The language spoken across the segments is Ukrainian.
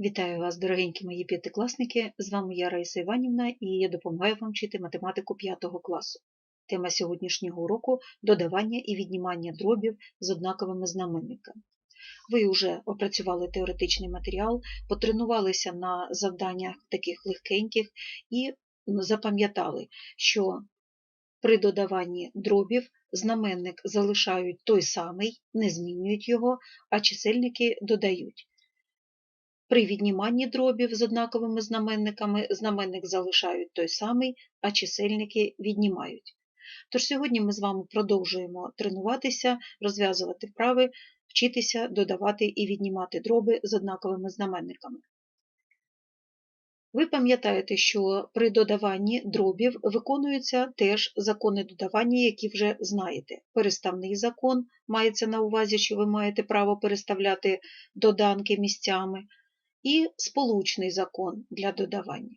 Вітаю вас, дорогенькі мої п'ятикласники! З вами я Раїса Іванівна і я допомагаю вам вчити математику 5 класу. Тема сьогоднішнього уроку додавання і віднімання дробів з однаковими знаменниками. Ви вже опрацювали теоретичний матеріал, потренувалися на завданнях таких легкеньких і запам'ятали, що при додаванні дробів знаменник залишають той самий, не змінюють його, а чисельники додають. При відніманні дробів з однаковими знаменниками знаменник залишають той самий, а чисельники віднімають. Тож сьогодні ми з вами продовжуємо тренуватися, розв'язувати вправи, вчитися додавати і віднімати дроби з однаковими знаменниками. Ви пам'ятаєте, що при додаванні дробів виконуються теж закони додавання, які вже знаєте. Переставний закон мається на увазі, що ви маєте право переставляти доданки місцями і сполучний закон для додавання.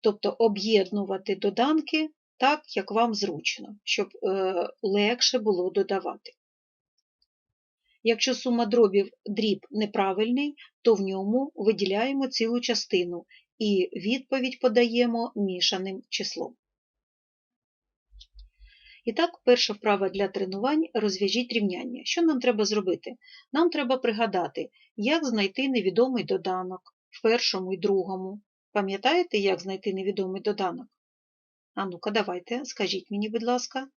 Тобто об'єднувати доданки так, як вам зручно, щоб е, легше було додавати. Якщо сума дробів дріб неправильний, то в ньому виділяємо цілу частину і відповідь подаємо мішаним числом. І так, перша вправа для тренувань розв'яжіть рівняння. Що нам треба зробити? Нам треба пригадати, як знайти невідомий доданок в першому і другому. Пам'ятаєте, як знайти невідомий доданок? А ну-ка, давайте, скажіть мені, будь ласка.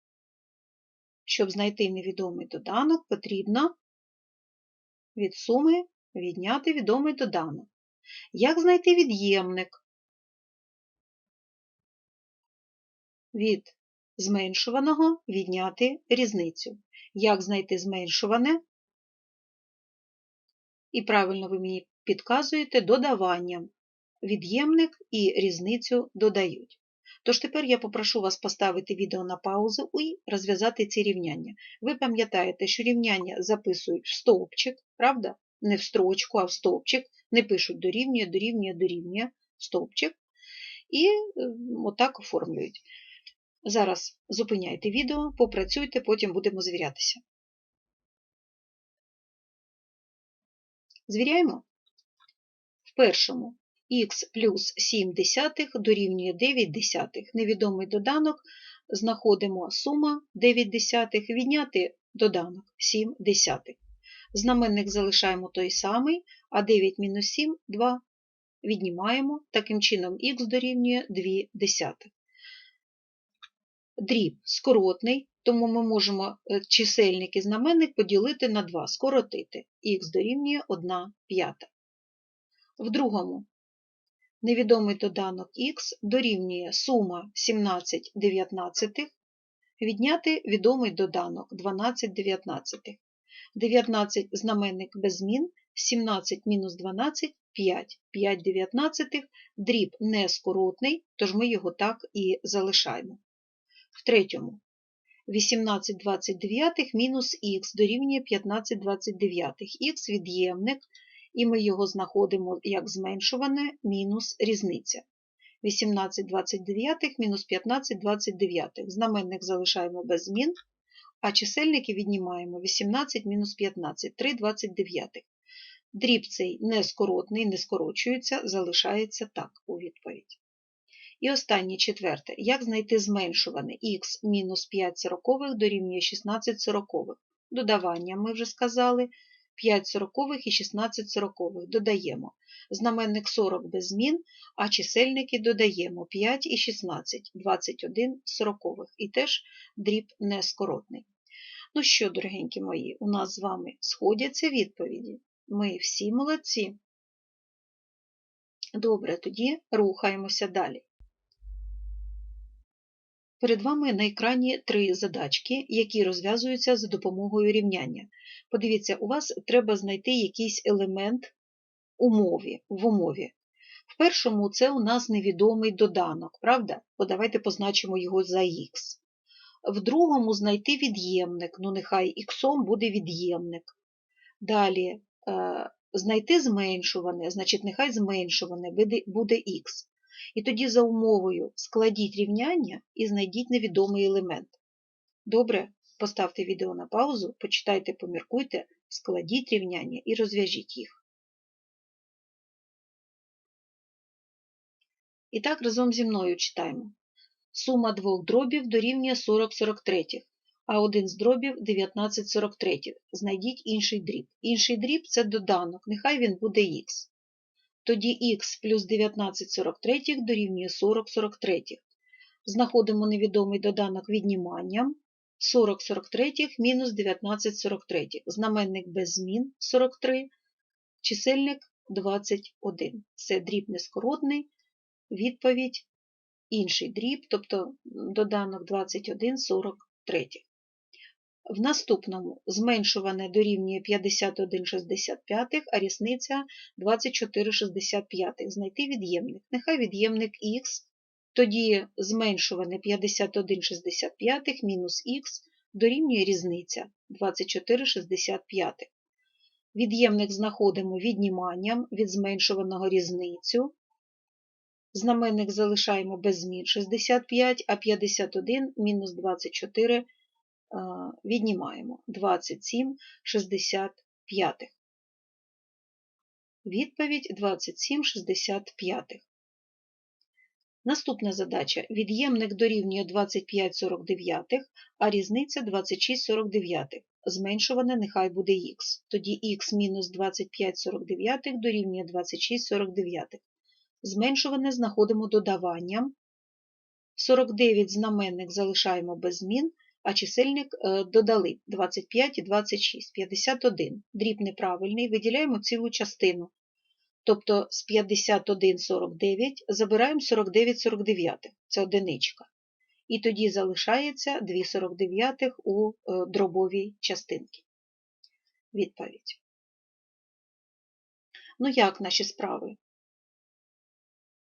Щоб знайти невідомий доданок, потрібно від суми відняти відомий доданок. Як знайти від'ємник? Від зменшуваного відняти різницю. Як знайти зменшуване? І правильно ви мені підказуєте додаванням. Від'ємник і різницю додають. Тож тепер я попрошу вас поставити відео на паузу і розв'язати ці рівняння. Ви пам'ятаєте, що рівняння записують в стовпчик, правда? Не в строчку, а в стовпчик. Не пишуть дорівнює, дорівнює, дорівнює стовпчик. І отак оформлюють. Зараз зупиняйте відео, попрацюйте, потім будемо звірятися. Звіряємо. В першому х плюс 7 десятих дорівнює 9 десятих. Невідомий доданок, знаходимо сума 9 десятих, відняти доданок 7 десятих. Знаменник залишаємо той самий, а 9 мінус 7 – 2. Віднімаємо, таким чином х дорівнює 2 десятих. Дріб скоротний, тому ми можемо е, чисельник і знаменник поділити на 2, скоротити. Х дорівнює 1 п'ята. В другому невідомий доданок х дорівнює сума 17 дев'ятнадцятих, відняти відомий доданок 12 дев'ятнадцятих. 19 знаменник без змін, 17 мінус 12 5, 5 дев'ятнадцятих, дріб не скоротний, тож ми його так і залишаємо. В третьому 18 29 мінус х дорівнює 15 29. Х від'ємник, і ми його знаходимо як зменшуване мінус різниця. 18 29 мінус 15 29. Знаменник залишаємо без змін, а чисельники віднімаємо 18 мінус 15 3 29. Дріб цей нескоротний, не скорочується, залишається так у відповідь. І останнє четверте. Як знайти зменшуване х мінус 5 сорокових дорівнює 16 сорокових? Додавання ми вже сказали. 5 сорокових і 16 сорокових додаємо. Знаменник 40 без змін, а чисельники додаємо 5 і 16, 21 сорокових. І теж дріб нескоротний. Ну що, дорогенькі мої, у нас з вами сходяться відповіді. Ми всі молодці. Добре, тоді рухаємося далі. Перед вами на екрані три задачки, які розв'язуються за допомогою рівняння. Подивіться, у вас треба знайти якийсь елемент умові, в умові. В першому це у нас невідомий доданок, правда? Бо Давайте позначимо його за х. В другому знайти від'ємник, ну нехай х буде від'ємник. Далі е, знайти зменшуване, значить, нехай зменшуване буде х. І тоді за умовою складіть рівняння і знайдіть невідомий елемент. Добре, поставте відео на паузу, почитайте, поміркуйте, складіть рівняння і розв'яжіть їх. І так разом зі мною читаємо. Сума двох дробів дорівнює 40 43, а один з дробів 19 43. Знайдіть інший дріб. Інший дріб це доданок, нехай він буде х. Тоді х плюс 19 43 дорівнює 40 43. Знаходимо невідомий доданок відніманням. 40 43 мінус 19 43. Знаменник без змін 43, чисельник 21. Це дріб нескоротний, відповідь інший дріб, тобто доданок 21 43. В наступному зменшуване дорівнює 51,65, а різниця 24,65. Знайти від'ємник. Нехай від'ємник х, тоді зменшуване 51,65 мінус х дорівнює різниця 24,65. Від'ємник знаходимо відніманням від зменшуваного різницю. Знаменник залишаємо без змін 65, а 51 мінус 24 віднімаємо 27 65. Відповідь 27 65. Наступна задача. Від'ємник дорівнює 25 49, а різниця 26 49. Зменшуване нехай буде х. Тоді х мінус 25 49 дорівнює 26 49. Зменшуване знаходимо додаванням. 49 знаменник залишаємо без змін, а чисельник додали 25 і 26, 51. Дріб неправильний, виділяємо цілу частину. Тобто з 51,49 забираємо 49,49, це одиничка. І тоді залишається 2,49 у дробовій частинці. Відповідь. Ну як наші справи?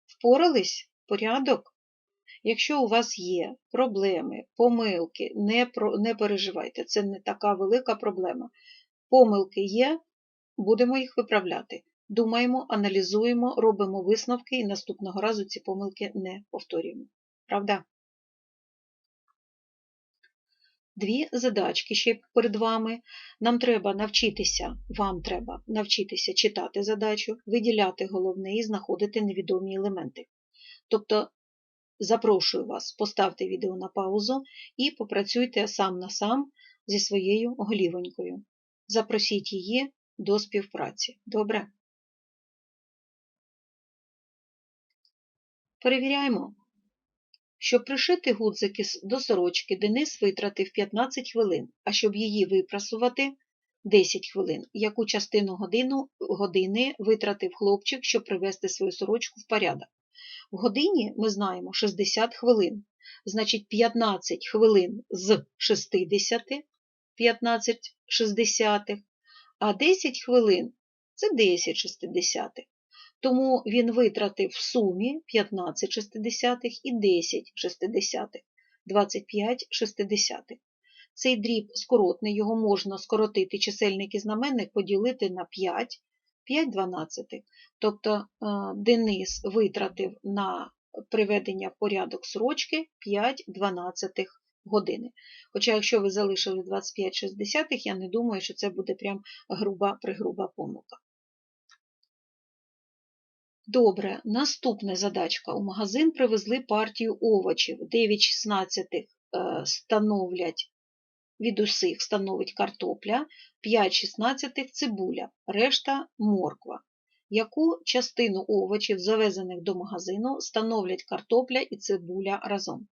Впорались? Порядок? Якщо у вас є проблеми, помилки, не, про, не переживайте, це не така велика проблема. Помилки є, будемо їх виправляти. Думаємо, аналізуємо, робимо висновки і наступного разу ці помилки не повторюємо. Правда? Дві задачки ще перед вами. Нам треба навчитися, вам треба навчитися читати задачу, виділяти головне і знаходити невідомі елементи. Тобто, запрошую вас, поставте відео на паузу і попрацюйте сам на сам зі своєю голівонькою. Запросіть її до співпраці. Добре? Перевіряємо. Щоб пришити гудзики до сорочки, Денис витратив 15 хвилин, а щоб її випрасувати 10 хвилин. Яку частину години витратив хлопчик, щоб привести свою сорочку в порядок? В годині ми знаємо 60 хвилин. Значить, 15 хвилин з 60, 15 60, а 10 хвилин це 10 60. Тому він витратив в сумі 15 шестидесятих і 10 шестидесятих, 25 шестидесятих. Цей дріб скоротний, його можна скоротити чисельник знаменник поділити на 5, 5 дванадцятих. Тобто Денис витратив на приведення порядок срочки 5 дванадцятих години. Хоча, якщо ви залишили 25 шестидесятих, я не думаю, що це буде прям груба пригруба помилка. Добре, наступна задачка. У магазин привезли партію овочів. 9,16 становлять від усіх становить картопля, 5,16 цибуля, решта морква. Яку частину овочів, завезених до магазину, становлять картопля і цибуля разом?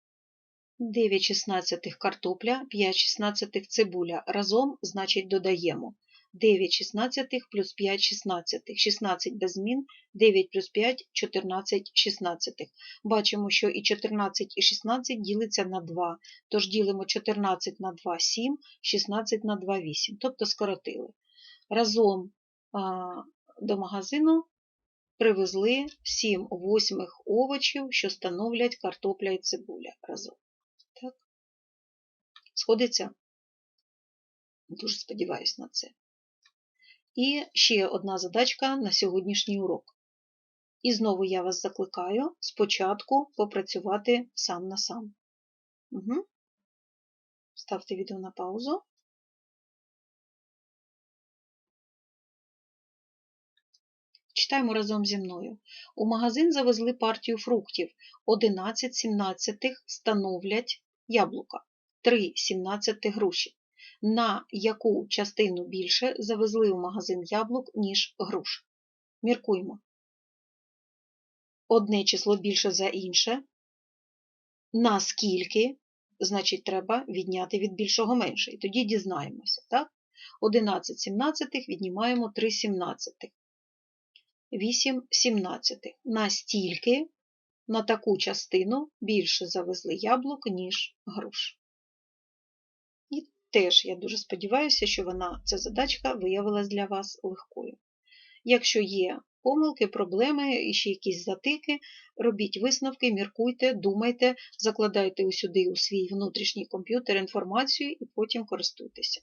9,16 картопля, 5,16 цибуля разом, значить, додаємо. 9 шістнадцятих плюс 5 шістнадцятих. 16 без змін, 9 плюс 5 – 14 шістнадцятих. Бачимо, що і 14, і 16 ділиться на 2. Тож ділимо 14 на 2 – 7, 16 на 2 – 8. Тобто скоротили. Разом до магазину привезли 7 восьмих овочів, що становлять картопля і цибуля разом. Так? Сходиться? Дуже сподіваюся на це. І ще одна задачка на сьогоднішній урок. І знову я вас закликаю спочатку попрацювати сам на сам. Угу. Ставте відео на паузу. Читаємо разом зі мною. У магазин завезли партію фруктів. 11 сімнадцятих становлять яблука, 3 сімнадцятих груші. На яку частину більше завезли у магазин яблук, ніж груш? Міркуємо. Одне число більше за інше. Наскільки, значить, треба відняти від більшого менше. І тоді дізнаємося, так? 11 сімнадцятих віднімаємо 3 сімнадцятих. 8 сімнадцятих. Настільки на таку частину більше завезли яблук, ніж груш. Теж я дуже сподіваюся, що вона, ця задачка виявилась для вас легкою. Якщо є помилки, проблеми і ще якісь затики, робіть висновки, міркуйте, думайте, закладайте усюди у свій внутрішній комп'ютер інформацію і потім користуйтеся.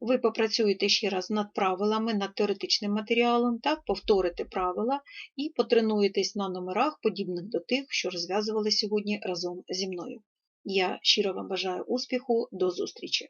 Ви попрацюєте ще раз над правилами, над теоретичним матеріалом, так, повторите правила і потренуєтесь на номерах, подібних до тих, що розв'язували сьогодні разом зі мною. Я щиро вам бажаю успіху, до зустрічі!